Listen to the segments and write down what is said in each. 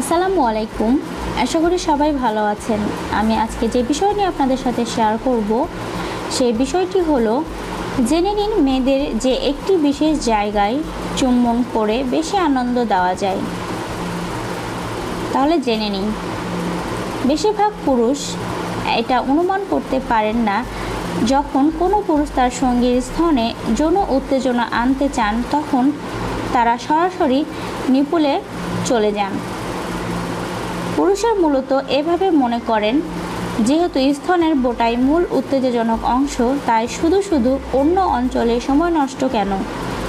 আসসালামু আলাইকুম। আশা করি সবাই ভালো আছেন। আমি আজকে যে বিষয় নিয়ে আপনাদের সাথে শেয়ার করব, সেই বিষয়টি হলো, জেনে নিন মেয়েদের যে একটি বিশেষ জায়গায় চুম্বন করে বেশি আনন্দ দেওয়া যায়। তাহলে জেনে নিন, বেশিরভাগ পুরুষ এটা অনুমান করতে পারেন না, যখন কোনো পুরুষ তার সঙ্গীর স্থানে যৌন উত্তেজনা আনতে চান, তখন তারা সরাসরি নিপুলে চলে যান। পুরুষের মূলত এভাবে মনে করেন, যেহেতু স্থনের বোটাই মূল উত্তেজনক অংশ, তাই শুধু শুধু অন্য অঞ্চলে সময় নষ্ট কেন?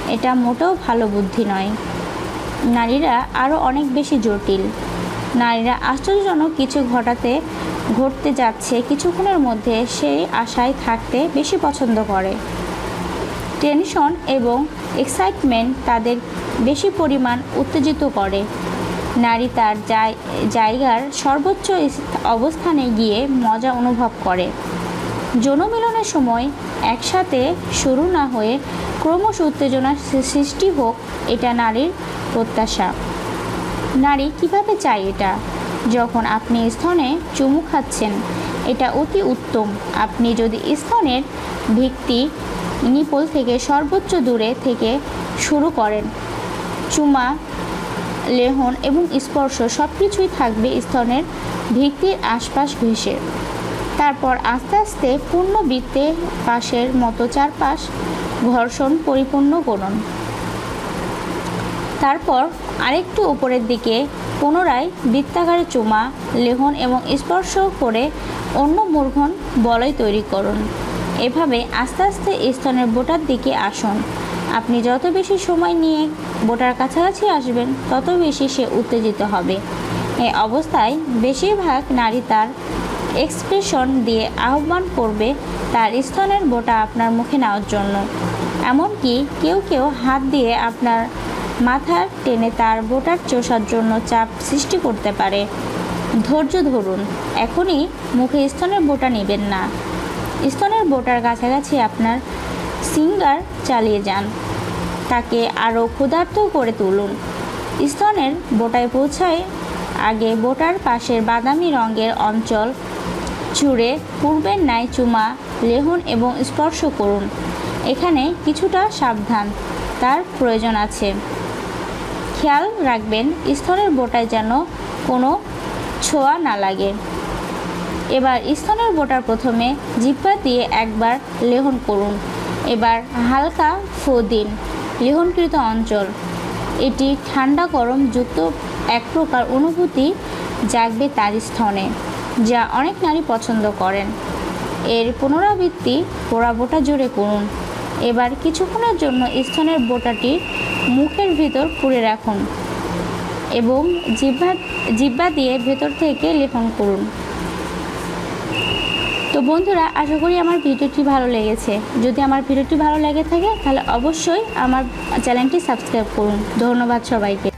এটা মোটেও ভালো বুদ্ধি নয়। নারীরা আরও অনেক বেশি জটিল। নারীরা আশ্চর্যজনক কিছু ঘটাতে, ঘটতে যাচ্ছে কিছুক্ষণের মধ্যে সেই আশায় থাকতে বেশি পছন্দ করে। টেনশন এবং এক্সাইটমেন্ট তাদের বেশি পরিমাণ উত্তেজিত করে। নারী তার জায়গার সর্বোচ্চ অবস্থানে গিয়ে মজা অনুভব করে। যৌনমিলনের সময় একসাথে শুরু না হয়ে ক্রমশ উত্তেজনার সৃষ্টি হোক এটা নারীর প্রত্যাশা। নারী কীভাবে চায় এটা? যখন আপনি স্থনে চুমু খাচ্ছেন, এটা অতি উত্তম। আপনি যদি স্থনের ভিত্তি নিপল থেকে সর্বোচ্চ দূরে থেকে শুরু করেন, চুমা লেহন এবং স্পর্শ সব কিছুই থাকবে স্তনের ভিত্তির আশপাশ ঘেঁষে। তারপর আস্তে আস্তে পূর্ণ বৃত্তে পাশের মতো চারপাশ ঘর্ষণ পরিপূর্ণ করুন। তারপর আরেকটু উপরের দিকে পুনরায় বৃত্তাকারে চুমা, লেহন এবং স্পর্শ করে অন্য মূর্ঘন বলয় তৈরি করুন। এভাবে আস্তে আস্তে স্তনের বোটার দিকে আসুন। আপনি যত বেশি সময় নিয়ে বোটার কাছাকাছি আসবেন, তত বেশি সে উত্তেজিত হবে। এই অবস্থায় বেশিরভাগ নারী তার এক্সপ্রেশন দিয়ে আহ্বান করবে, তার স্তনের বোটা আপনার মুখে নেওয়ার জন্য। এমনকি কেউ কেউ হাত দিয়ে আপনার মাথার টেনে তার বোটার চষার জন্য চাপ সৃষ্টি করতে পারে। ধৈর্য ধরুন, এখনই মুখে স্তনের বোটা নেবেন না। স্তনের বোটার কাছাকাছি আপনার সিঙ্গার চালিয়ে যান। তাকে আরও ক্ষুধার্ত করে তুলুন। স্তনের বোটায় পৌঁছায় আগে বোটার পাশের বাদামি রঙের অঞ্চল জুড়ে পূর্বের ন্যায় চুমা, লেহন এবং স্পর্শ করুন। এখানে কিছুটা সাবধান, তার প্রয়োজন আছে। খেয়াল রাখবেন, স্তনের বোটায় যেন কোনো ছোঁয়া না লাগে। এবার স্তনের বোটার প্রথমে জিহ্বা দিয়ে একবার লেহন করুন। এবার হালকা ফু দিন লেহনকৃত অঞ্চল। এটি ঠান্ডা গরম যুক্ত এক প্রকার অনুভূতি জাগবে তার স্থনে, যা অনেক নারী পছন্দ করেন। এর পুনরাবৃত্তি পোড়া বোটা জুড়ে করুন। এবার কিছুক্ষণের জন্য স্তনের বোটাটি মুখের ভিতর পুড়ে রাখুন এবং জিহ্বা জিহ্বা দিয়ে ভেতর থেকে লেপন করুন। তো বন্ধুরা, আশা করি আমার ভিডিওটি ভালো লেগেছে। যদি আমার ভিডিওটি ভালো লেগে থাকে, তাহলে অবশ্যই আমার চ্যানেলটি সাবস্ক্রাইব করুন। ধন্যবাদ সবাইকে।